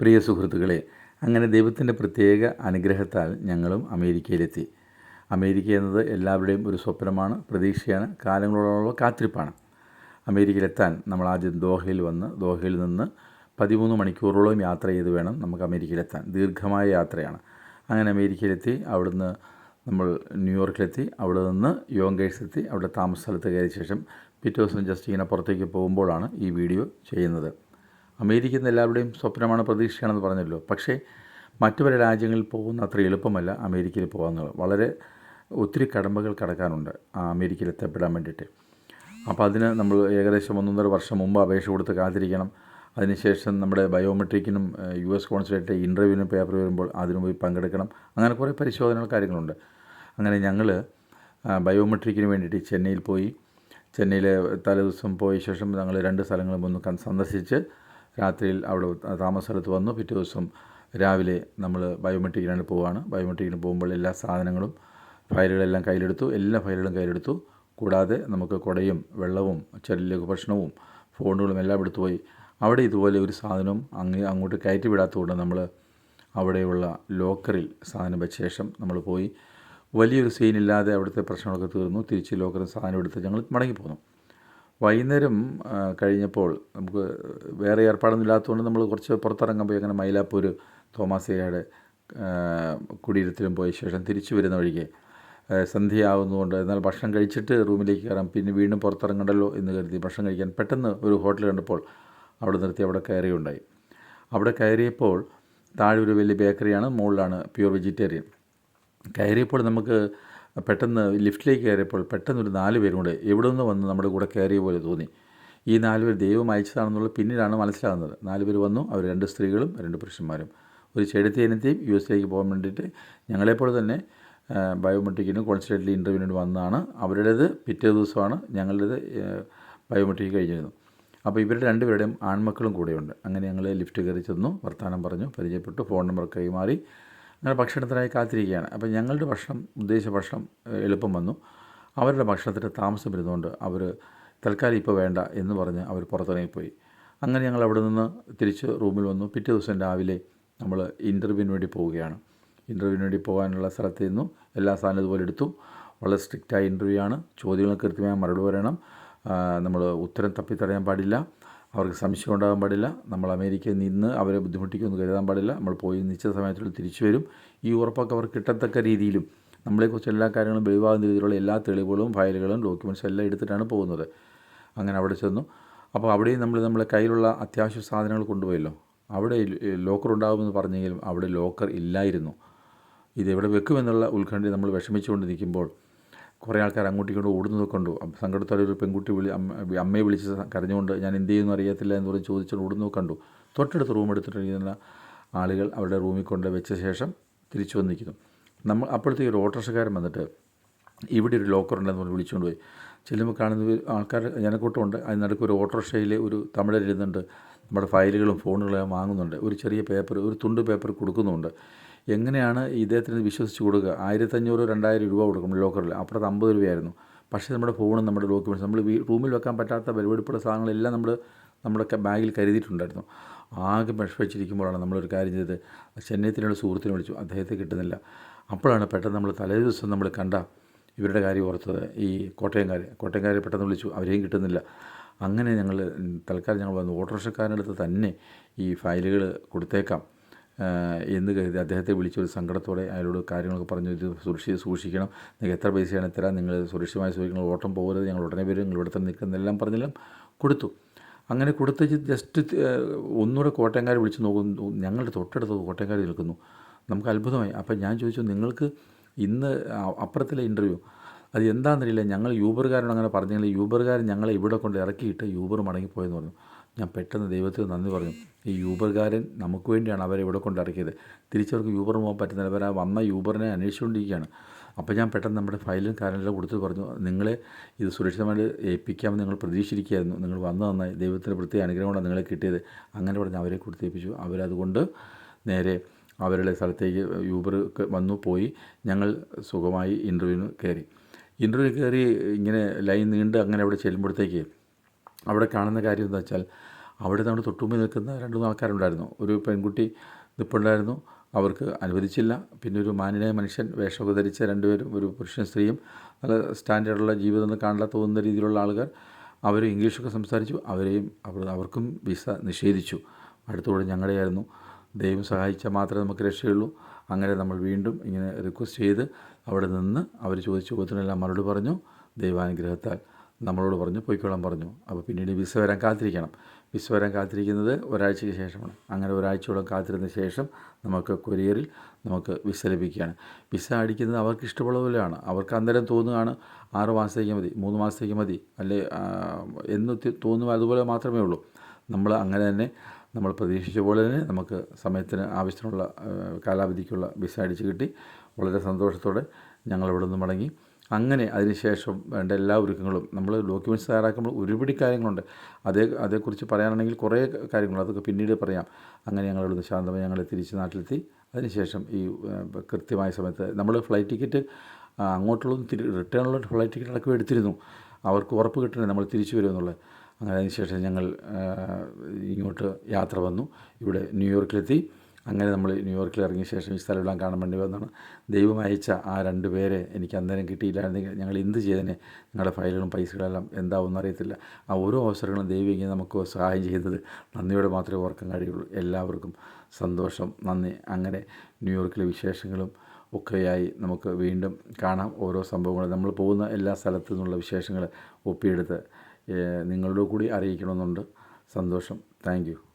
പ്രിയ സുഹൃത്തുക്കളെ അങ്ങനെ ദൈവത്തിന്റെ പ്രത്യേക അനുഗ്രഹത്താൽ ഞങ്ങളും അമേരിക്കയിലെത്തി. അമേരിക്ക എന്നത് എല്ലാവരുടെയും ഒരു സ്വപ്നമാണ് പ്രതീക്ഷയാണ് കാലങ്ങളോളമുള്ള കാത്തിരിപ്പാണ്. അമേരിക്കയിലെത്താൻ നമ്മൾ ആദ്യം ദോഹയിൽ വന്ന് ദോഹയിൽ നിന്ന് പതിമൂന്ന് മണിക്കൂറോളം യാത്ര ചെയ്ത് വേണം നമുക്ക് അമേരിക്കയിലെത്താൻ. ദീർഘമായ യാത്രയാണ്. അങ്ങനെ അമേരിക്കയിലെത്തി അവിടുന്ന് നമ്മൾ ന്യൂയോർക്കിലെത്തി അവിടെ നിന്ന് യോങ്കേഴ്സ് എത്തി അവിടെ താമസ സ്ഥലത്ത് കയറിയ ശേഷം പിറ്റേ ദിവസം ജസ്റ്റ് ഇങ്ങനെ പുറത്തേക്ക് പോകുമ്പോഴാണ് ഈ വീഡിയോ ചെയ്യുന്നത്. അമേരിക്ക എല്ലാവരുടെയും സ്വപ്നമാണ് പ്രതീക്ഷയാണെന്ന് പറഞ്ഞല്ലോ. പക്ഷേ മറ്റു പല രാജ്യങ്ങളിൽ പോകുന്ന അത്ര എളുപ്പമല്ല അമേരിക്കയിൽ പോകാമെന്നുള്ളത്. വളരെ ഒത്തിരി കടമ്പകൾ കടക്കാനുണ്ട് ആ അമേരിക്കയിൽ എത്തപ്പെടാൻ വേണ്ടിയിട്ട്. അപ്പോൾ അതിന് നമ്മൾ ഏകദേശം ഒന്നൊന്നര വർഷം മുമ്പ് അപേക്ഷ കൊടുത്ത് കാത്തിരിക്കണം. അതിനുശേഷം നമ്മുടെ ബയോമെട്രിക്കിനും യു എസ് കോൺസുലേറ്റ് ഇന്റർവ്യൂവിനും പേപ്പർ വരുമ്പോൾ അതിനു പോയി പങ്കെടുക്കണം. അങ്ങനെ കുറേ പരിശോധനകൾ കാര്യങ്ങളുണ്ട്. അങ്ങനെ ഞങ്ങൾ ബയോമെട്രിക്കിന് വേണ്ടിയിട്ട് ചെന്നൈയിൽ പോയി. ചെന്നൈയിൽ തലേദിവസം പോയ ശേഷം ഞങ്ങൾ രണ്ട് സ്ഥലങ്ങളും ഒന്ന് സന്ദർശിച്ച് രാത്രിയിൽ അവിടെ താമസ സ്ഥലത്ത് വന്നു. പിറ്റേ ദിവസം രാവിലെ നമ്മൾ ബയോമെട്രിക്കിനാണ് പോവുകയാണ് ബയോമെട്രിക്കിന് പോകുമ്പോൾ എല്ലാ സാധനങ്ങളും ഫയലുകളെല്ലാം കയ്യിലെടുത്തു. എല്ലാ ഫയലുകളും കയ്യിലെടുത്തു. കൂടാതെ നമുക്ക് കുടയും വെള്ളവും ചെറിയ ഭക്ഷണവും ഫോണുകളും എല്ലാം എടുത്തു പോയി. അവിടെ ഇതുപോലെ ഒരു സാധനവും അങ്ങ് അങ്ങോട്ട് കയറ്റി വിടാത്തതുകൊണ്ട് നമ്മൾ അവിടെയുള്ള ലോക്കറിൽ സാധനം വെച്ച ശേഷം നമ്മൾ പോയി. വലിയൊരു സീനില്ലാതെ അവിടുത്തെ പ്രശ്നങ്ങളൊക്കെ തീർന്നു. തിരിച്ച് ലോക്കറിൽ സാധനം എടുത്ത് ഞങ്ങൾ മടങ്ങിപ്പോന്നു. വൈകുന്നേരം കഴിഞ്ഞപ്പോൾ നമുക്ക് വേറെ ഏർപ്പാടൊന്നും ഇല്ലാത്തതുകൊണ്ട് നമ്മൾ കുറച്ച് പുറത്തിറങ്ങാൻ പോയി. അങ്ങനെ മൈലാപ്പൂർ തോമാസയുടെ കുടിയിരുത്തിലും പോയ ശേഷം തിരിച്ചു വരുന്ന വഴിക്ക് സന്ധ്യയാവുന്നതുകൊണ്ട് എന്നാൽ ഭക്ഷണം കഴിച്ചിട്ട് റൂമിലേക്ക് കയറാം. പിന്നെ വീണ്ടും പുറത്തിറങ്ങണ്ടല്ലോ എന്ന് കരുതി ഭക്ഷണം കഴിക്കാൻ പെട്ടെന്ന് ഒരു ഹോട്ടൽ കണ്ടപ്പോൾ അവിടെ നിർത്തി അവിടെ കയറിയുണ്ടായി. അവിടെ കയറിയപ്പോൾ താഴെ ഒരു വലിയ ബേക്കറിയാണ് മുകളിലാണ് പ്യൂർ വെജിറ്റേറിയൻ. കയറിയപ്പോൾ നമുക്ക് പെട്ടെന്ന് ലിഫ്റ്റിലേക്ക് കയറിയപ്പോൾ പെട്ടെന്ന് ഒരു നാല് പേരും കൂടെ എവിടെ നിന്ന് വന്ന് നമ്മുടെ കൂടെ കയറിയ പോലെ തോന്നി. ഈ നാല് പേർ ദൈവം അയച്ചതാണെന്നുള്ള പിന്നീടാണ് മനസ്സിലാകുന്നത്. നാല് പേർ വന്നു. അവർ രണ്ട് സ്ത്രീകളും രണ്ട് പുരുഷന്മാരും. ഒരു ചെടുത്തേനത്തെയും യു എസിലേക്ക് പോകാൻ വേണ്ടിയിട്ട് ഞങ്ങളെപ്പോലെ തന്നെ ബയോമെട്രിക്കിനും കോൺസുലേറ്റിൽ ഇന്റർവ്യൂവിന് വന്നതാണ്. അവരുടേത് പിറ്റേ ദിവസമാണ് ഞങ്ങളുടേത് ബയോമെട്രിക് കഴിഞ്ഞിരുന്നു അപ്പോൾ ഇവരുടെ രണ്ടുപേരുടെയും ആൺമക്കളും കൂടെയുണ്ട്. അങ്ങനെ ഞങ്ങൾ ലിഫ്റ്റ് കയറി ചെന്നു വർത്തമാനം പറഞ്ഞു പരിചയപ്പെട്ടു ഫോൺ നമ്പർ കൈമാറി. അങ്ങനെ ഭക്ഷണത്തിനായി കാത്തിരിക്കുകയാണ്. അപ്പോൾ ഞങ്ങളുടെ ഭക്ഷണം ഉദ്ദേശിച്ച ഭക്ഷണം എളുപ്പം വന്നു. അവരുടെ ഭക്ഷണത്തിന്റെ താമസം വരുന്നതുകൊണ്ട് അവർ തൽക്കാലം ഇപ്പോൾ വേണ്ട എന്ന് പറഞ്ഞ് അവർ പുറത്തിറങ്ങിപ്പോയി. അങ്ങനെ ഞങ്ങൾ അവിടെ നിന്ന് തിരിച്ച് റൂമിൽ വന്നു. പിറ്റേ ദിവസം രാവിലെ നമ്മൾ ഇന്റർവ്യൂവിന് വേണ്ടി പോവുകയാണ്. ഇന്റർവ്യൂവിന് വേണ്ടി പോകാനുള്ള സ്ഥലത്ത് നിന്നു. എല്ലാ സാധനവും ഇതുപോലെ എടുത്തു. വളരെ സ്ട്രിക്റ്റായ ഇന്റർവ്യൂ ആണ്. ചോദ്യങ്ങൾ കൃത്യമായി മറുപടി പറയണം. നമ്മൾ ഉത്തരം തപ്പിത്തടയാൻ പാടില്ല. അവർക്ക് സംശയം ഉണ്ടാകാൻ പാടില്ല. നമ്മൾ അമേരിക്കയിൽ നിന്ന് അവരെ ബുദ്ധിമുട്ടിക്കൊന്നും കരുതാൻ പാടില്ല. നമ്മൾ പോയി നിശ്ചിത സമയത്തിൽ തിരിച്ചു വരും. ഈ ഉറപ്പൊക്കെ അവർ കിട്ടത്തക്ക രീതിയിലും നമ്മളെക്കുറിച്ച് എല്ലാ കാര്യങ്ങളും വെളിവാകുന്ന രീതിയിലുള്ള എല്ലാ തെളിവുകളും ഫയലുകളും ഡോക്യുമെന്റ്സും എല്ലാം എടുത്തിട്ടാണ് പോകുന്നത്. അങ്ങനെ അവിടെ ചെന്നു. അപ്പോൾ അവിടെയും നമ്മൾ നമ്മളെ കയ്യിലുള്ള അത്യാവശ്യ സാധനങ്ങൾ കൊണ്ടുപോയല്ലോ. അവിടെ ലോക്കർ ഉണ്ടാകുമെന്ന് പറഞ്ഞെങ്കിലും അവിടെ ലോക്കർ ഇല്ലായിരുന്നു. ഇതെവിടെ വെക്കുമെന്നുള്ള ഉത്കണ്ഠ നമ്മൾ വിഷമിച്ചുകൊണ്ട് നിൽക്കുമ്പോൾ കുറേ ആൾക്കാർ അങ്ങോട്ടും ഇങ്ങോട്ടും ഓടുന്നത് കണ്ടു. സങ്കടത്തോടെ ഒരു പെൺകുട്ടി വിളി അമ്മ അമ്മയെ വിളിച്ച് കരഞ്ഞുകൊണ്ട് ഞാൻ എന്ത് ചെയ്യുന്നു അറിയത്തില്ല എന്ന് പറഞ്ഞ് ചോദിച്ചുകൊണ്ട് ഓടുന്നത് കണ്ടു. തൊട്ടടുത്ത് റൂം എടുത്തിട്ടിരിക്കുന്ന ആളുകൾ അവരുടെ റൂമിൽ കൊണ്ട് വെച്ച ശേഷം തിരിച്ചു വന്നിരിക്കുന്നു നമ്മൾ അപ്പോഴത്തേക്ക് ഒരു ഓട്ടോറിക്ഷക്കാരൻ വന്നിട്ട് ഇവിടെ ഒരു ലോക്കർ ഉണ്ടെന്ന് പറഞ്ഞ് വിളിച്ചുകൊണ്ട് പോയി. ചെല്ലുമ്പോൾ കാണുന്ന ആൾക്കാർ ജനക്കൂട്ടമുണ്ട്. അതിനടുക്ക് ഒരു ഓട്ടോറിക്ഷയിൽ ഒരു തമിഴരിരുന്നുണ്ട് നമ്മുടെ ഫയലുകളും ഫോണുകളും വാങ്ങുന്നുണ്ട്. ഒരു ചെറിയ പേപ്പർ ഒരു തുണ്ട് പേപ്പർ കൊടുക്കുന്നുണ്ട് എങ്ങനെയാണ് ഇദ്ദേഹത്തിന് വിശ്വസിച്ച് കൊടുക്കുക? ആയിരത്തഞ്ഞൂറ് രണ്ടായിരം രൂപ കൊടുക്കും ലോക്കറിൽ. അപ്പുറത്ത് അമ്പത് രൂപയായിരുന്നു. പക്ഷേ നമ്മുടെ ഫോണും നമ്മുടെ ഡോക്യുമെന്റ്സ് നമ്മൾ റൂമിൽ വെക്കാൻ പറ്റാത്ത പരിപാടിപ്പുള്ള സാധനങ്ങളെല്ലാം നമ്മൾ നമ്മുടെ ബാഗിൽ കരുതിയിട്ടുണ്ടായിരുന്നു. ആകെ വിഷമിച്ചിരിക്കുമ്പോഴാണ് നമ്മളൊരു കാര്യം ചെയ്തത്. ചെന്നൈത്തിനുള്ള സുഹൃത്തിനെ വിളിച്ചു. അദ്ദേഹത്തെ കിട്ടുന്നില്ല. അപ്പോഴാണ് പെട്ടെന്ന് നമ്മൾ തലേ ദിവസം നമ്മൾ കണ്ട ഇവരുടെ കാര്യം ഓർത്തത്. ഈ കോട്ടയംകാർ കോട്ടയംകാരെ പെട്ടെന്ന് വിളിച്ചു. അവരെയും കിട്ടുന്നില്ല. അങ്ങനെ ഞങ്ങൾ തൽക്കാലം ഞങ്ങൾ വന്ന് ഓട്ടോറിക്ഷക്കാരന്റെ അടുത്ത് തന്നെ ഈ ഫയലുകൾ കൊടുത്തേക്കാം. എന്ന് കരുതി അദ്ദേഹത്തെ വിളിച്ച് ഒരു സങ്കടത്തോടെ അയാളോട് കാര്യങ്ങളൊക്കെ പറഞ്ഞു ഇത് സുരക്ഷിത സൂക്ഷിക്കണം. നിങ്ങൾക്ക് എത്ര പൈസയാണ് തരാം? നിങ്ങൾ സുരക്ഷിതമായി സൂക്ഷിക്കണം ഓട്ടം പോകരുത്. ഞങ്ങൾ ഉടനെ വരും. നിങ്ങൾ ഇവിടെ തന്നെ നിൽക്കുന്നെല്ലാം പറഞ്ഞെല്ലാം കൊടുത്തു. അങ്ങനെ കൊടുത്ത് ജസ്റ്റ് ഒന്നുകൂടെ കോട്ടയംകാർ വിളിച്ച് നോക്കുന്നു. ഞങ്ങളുടെ തൊട്ടടുത്ത് കോട്ടയംകാർ നിൽക്കുന്നു. നമുക്ക് അത്ഭുതമായി. അപ്പം ഞാൻ ചോദിച്ചു നിങ്ങൾക്ക് ഇന്ന് അപ്പുറത്തിലെ ഇന്റർവ്യൂ അത് എന്താണെന്നറിയില്ല ഞങ്ങൾ യൂബറുകാരോട് അങ്ങനെ പറഞ്ഞെങ്കിൽ യൂബർകാരൻ ഞങ്ങളെ ഇവിടെ കൊണ്ട് ഇറക്കിയിട്ട് യൂബർ മടങ്ങിപ്പോയെന്ന് പറഞ്ഞു. ഞാൻ പെട്ടെന്ന് ദൈവത്തിന് നന്ദി പറഞ്ഞു. ഈ യൂബർകാരൻ നമുക്ക് വേണ്ടിയാണ് അവരെ ഇവിടെ കൊണ്ട് ഇറക്കിയത്. തിരിച്ചവർക്ക് യൂബർ പോകാൻ പറ്റുന്നില്ല. അവർ ആ വന്ന യൂബറിനെ അന്വേഷിച്ചുകൊണ്ടിരിക്കുകയാണ്. അപ്പോൾ ഞാൻ പെട്ടെന്ന് നമ്മുടെ ഫയലും കാര്യങ്ങളും കൊടുത്ത് പറഞ്ഞു. നിങ്ങളെ ഇത് സുരക്ഷിതമായിട്ട് ഏൽപ്പിക്കാമെന്ന് നിങ്ങൾ പ്രതീക്ഷിച്ചിരിക്കുകയായിരുന്നു. നിങ്ങൾ വന്നു നന്നായി ദൈവത്തിന്റെ പ്രത്യേക അനുഗ്രഹം കൊണ്ടാണ് നിങ്ങളെ കിട്ടിയത്. അങ്ങനെ പറഞ്ഞ് അവരെ കൊടുത്തേൽപ്പിച്ചു അവരതുകൊണ്ട് നേരെ അവരുടെ സ്ഥലത്തേക്ക് യൂബർ വന്നു പോയി. ഞങ്ങൾ സുഖമായി ഇന്റർവ്യൂവിന് കയറി. ഇന്റർവ്യൂ കയറി ഇങ്ങനെ ലൈൻ നീണ്ട് അങ്ങനെ അവിടെ ചെല്ലുമ്പോഴത്തേക്ക് അവിടെ കാണുന്ന കാര്യം എന്താ വെച്ചാൽ അവിടെ നമ്മൾ തൊട്ടുമുമ്പിൽ നിൽക്കുന്ന രണ്ട് മൂന്ന് ആൾക്കാരുണ്ടായിരുന്നു. ഒരു പെൺകുട്ടി നിൽപ്പുണ്ടായിരുന്നു അവർക്ക് അനുവദിച്ചില്ല. പിന്നെ ഒരു മാന്യനായ മനുഷ്യൻ വേഷമൊക്കെ ധരിച്ച രണ്ടുപേരും ഒരു പുരുഷൻ സ്ത്രീയും നല്ല സ്റ്റാൻഡേർഡുള്ള ജീവിതം എന്ന് കാണില്ല തോന്നുന്ന രീതിയിലുള്ള ആൾക്കാർ അവർ ഇംഗ്ലീഷൊക്കെ സംസാരിച്ചു. അവരെയും അവർ അവർക്കും വിസ നിഷേധിച്ചു. ആയിരുന്നു ഞങ്ങളുടെയായിരുന്നു. ദൈവം സഹായിച്ചാൽ മാത്രമേ നമുക്ക് രക്ഷയുള്ളൂ. അങ്ങനെ നമ്മൾ വീണ്ടും ഇങ്ങനെ റിക്വസ്റ്റ് ചെയ്ത് അവിടെ നിന്ന് അവർ ചോദിച്ച ചോദ്യത്തിനെല്ലാം മറുപടി പറഞ്ഞു. ദൈവാനുഗ്രഹത്താൽ നമ്മളോട് പറഞ്ഞു പൊയ്ക്കോളാൻ പറഞ്ഞു. അപ്പോൾ പിന്നീട് വിസ വരാൻ കാത്തിരിക്കണം. വിസ വരാൻ കാത്തിരിക്കുന്നത് ഒരാഴ്ചയ്ക്ക് ശേഷമാണ്. അങ്ങനെ ഒരാഴ്ചയോളം കാത്തിരുന്ന ശേഷം നമുക്ക് കൊറിയറിൽ നമുക്ക് വിസ ലഭിക്കുകയാണ്. വിസ അടിക്കുന്നത് അവർക്ക് ഇഷ്ടമുള്ള പോലെയാണ്. അവർക്ക് അന്നേരം തോന്നുകയാണ് ആറ് മാസത്തേക്ക് മതി മൂന്ന് മാസത്തേക്ക് മതി അല്ലെ എന്ന് തോന്നുക അതുപോലെ മാത്രമേ ഉള്ളൂ. നമ്മൾ അങ്ങനെ തന്നെ നമ്മൾ പ്രതീക്ഷിച്ച പോലെ തന്നെ നമുക്ക് സമയത്തിന് ആവശ്യത്തിനുള്ള കാലാവധിക്കുള്ള വിസ അടിച്ച് കിട്ടി. വളരെ സന്തോഷത്തോടെ ഞങ്ങൾ ഇവിടെ നിന്ന് മടങ്ങി. അങ്ങനെ അതിനുശേഷം വേണ്ട എല്ലാ ഒരുക്കങ്ങളും നമ്മൾ ഡോക്യുമെന്റ്സ് തയ്യാറാക്കുമ്പോൾ ഒരുപിടി കാര്യങ്ങളുണ്ട്. അതേ അതേക്കുറിച്ച് പറയാനാണെങ്കിൽ കുറേ കാര്യങ്ങൾ അതൊക്കെ പിന്നീട് പറയാം. അങ്ങനെ ഞങ്ങൾ ഇവിടുന്ന് ശാന്തമായി ഞങ്ങൾ തിരിച്ച് നാട്ടിലെത്തി. അതിനുശേഷം ഈ കൃത്യമായ സമയത്ത് നമ്മൾ ഫ്ലൈറ്റ് ടിക്കറ്റ് അങ്ങോട്ടുള്ള റിട്ടേണുള്ള ഫ്ലൈറ്റ് ടിക്കറ്റ് അടക്കം എടുത്തിരുന്നു. അവർക്ക് ഉറപ്പ് കിട്ടണേ നമ്മൾ തിരിച്ചു വരുമെന്നുള്ളത്. അങ്ങനെ അതിനുശേഷം ഞങ്ങൾ ഇങ്ങോട്ട് യാത്ര വന്നു. ഇവിടെ ന്യൂയോർക്കിലെത്തി. അങ്ങനെ നമ്മൾ ന്യൂയോർക്കിൽ ഇറങ്ങിയ ശേഷം ഈ സ്ഥലമെല്ലാം കാണാൻ വേണ്ടി വന്നതാണ്. ദൈവം അയച്ച ആ രണ്ട് പേരെ എനിക്ക് അന്നേരം കിട്ടിയില്ലായിരുന്നെങ്കിൽ ഞങ്ങൾ എന്ത് ചെയ്തേനെ ഞങ്ങളുടെ ഫയലുകളും പൈസകളെല്ലാം എന്താവുമെന്ന് അറിയത്തില്ല. ആ ഓരോ അവസരങ്ങളും ദൈവം ഇങ്ങനെ നമുക്ക് സഹായം ചെയ്യുന്നത് നന്ദിയോടെ മാത്രമേ ഓർക്കാൻ കഴിയുള്ളൂ. എല്ലാവർക്കും സന്തോഷം നന്ദി. അങ്ങനെ ന്യൂയോർക്കിലെ വിശേഷങ്ങളും ഒക്കെയായി നമുക്ക് വീണ്ടും കാണാം. ഓരോ സംഭവങ്ങളും നമ്മൾ പോകുന്ന എല്ലാ സ്ഥലത്തു നിന്നുള്ള വിശേഷങ്ങൾ ഒപ്പിയെടുത്ത് നിങ്ങളുടെ കൂടി അറിയിക്കണമെന്നുണ്ട്. സന്തോഷം. Thank you.